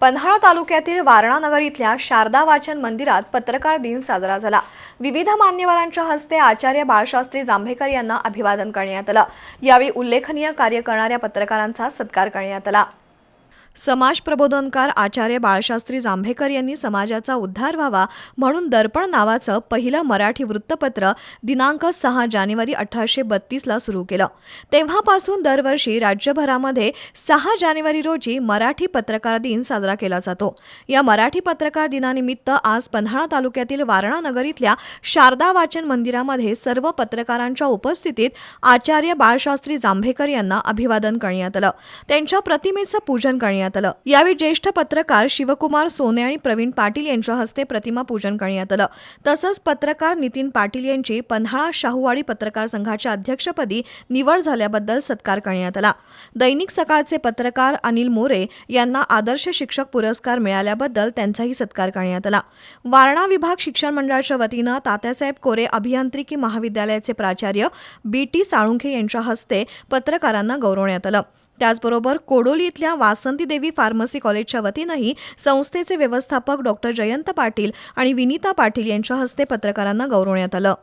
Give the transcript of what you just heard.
पन्हाळा तालुक्यातील वारणानगर इथल्या शारदा वाचन मंदिरात पत्रकार दिन साजरा झाला. विविध मान्यवरांच्या हस्ते आचार्य बाळशास्त्री जांभेकर यांना अभिवादन करण्यात आलं. यावेळी उल्लेखनीय कार्य करणाऱ्या पत्रकारांचा सत्कार करण्यात आला. समाज प्रबोधनकार आचार्य बाळशास्त्री जांभेकर यांनी समाजाचा उद्धार व्हावा म्हणून दर्पण नावाचं पहिलं मराठी वृत्तपत्र दिनांक सहा जानेवारी अठराशे बत्तीसला सुरू केलं. तेव्हापासून दरवर्षी राज्यभरामध्ये सहा जानेवारी रोजी मराठी पत्रकार दिन साजरा केला जातो. या मराठी पत्रकार दिनानिमित्त आज पन्हाळा तालुक्यातील वारणानगर इथल्या शारदा वाचन मंदिरामध्ये सर्व पत्रकारांच्या उपस्थितीत आचार्य बाळशास्त्री जांभेकर यांना अभिवादन करण्यात आलं. त्यांच्या प्रतिमेचं पूजन करण्यात करण्यात आलं. यावेळी ज्येष्ठ पत्रकार शिवकुमार सोने आणि प्रवीण पाटील यांच्या हस्ते प्रतिमा पूजन करण्यात आलं. तसंच पत्रकार नितीन पाटील यांची पन्हाळा शाहूवाडी पत्रकार संघाच्या अध्यक्षपदी निवड झाल्याबद्दल सत्कार करण्यात आला. दैनिक सकाळचे पत्रकार अनिल मोरे यांना आदर्श शिक्षक पुरस्कार मिळाल्याबद्दल त्यांचाही सत्कार करण्यात आला. वारणा विभाग शिक्षण मंडळाच्या वतीनं तात्यासाहेब कोरे अभियांत्रिकी महाविद्यालयाचे प्राचार्य बी टी साळुंखे यांच्या हस्ते पत्रकारांना गौरवण्यात आलं. त्याचबरोबर कोडोली इथल्या वासंती देवी फार्मसी कॉलेजच्या वतीनंही संस्थेचे व्यवस्थापक डॉक्टर जयंत पाटील आणि विनीता पाटील यांच्या हस्ते पत्रकारांना गौरवण्यात आलं.